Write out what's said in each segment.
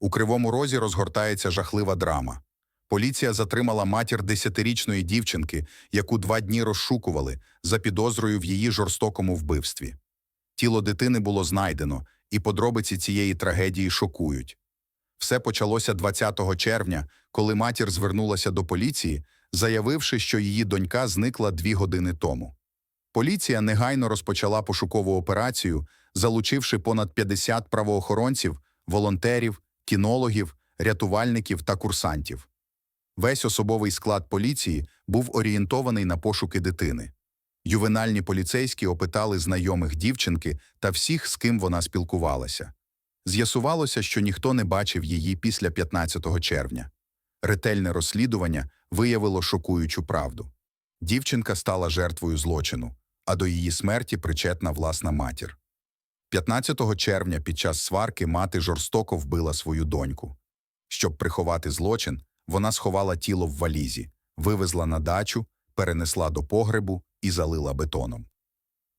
У Кривому Розі розгортається жахлива драма. Поліція затримала матір десятирічної дівчинки, яку два дні розшукували за підозрою в її жорстокому вбивстві. Тіло дитини було знайдено, і подробиці цієї трагедії шокують. Все почалося 20 червня, коли матір звернулася до поліції, заявивши, що її донька зникла дві години тому. Поліція негайно розпочала пошукову операцію, залучивши понад 50 правоохоронців, волонтерів, кінологів, рятувальників та курсантів. Весь особовий склад поліції був орієнтований на пошуки дитини. Ювенальні поліцейські опитали знайомих дівчинки та всіх, з ким вона спілкувалася. З'ясувалося, що ніхто не бачив її після 15 червня. Ретельне розслідування виявило шокуючу правду. Дівчинка стала жертвою злочину, а до її смерті причетна власна матір. 15 червня під час сварки мати жорстоко вбила свою доньку. Щоб приховати злочин, вона сховала тіло в валізі, вивезла на дачу, перенесла до погребу і залила бетоном.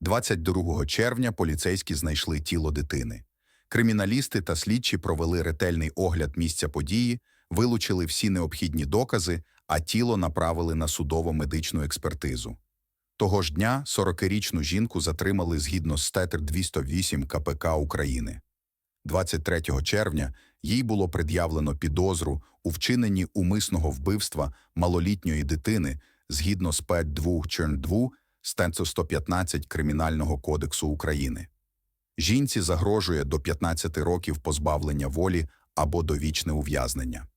22 червня поліцейські знайшли тіло дитини. Криміналісти та слідчі провели ретельний огляд місця події, вилучили всі необхідні докази, а тіло направили на судово-медичну експертизу. Того ж дня 40-річну жінку затримали згідно з статер 208 КПК України. 23 червня їй було пред'явлено підозру у вчиненні умисного вбивства малолітньої дитини згідно з ПЕД 2 Черн 2 стенцо 115 Кримінального кодексу України. Жінці загрожує до 15 років позбавлення волі або довічне ув'язнення.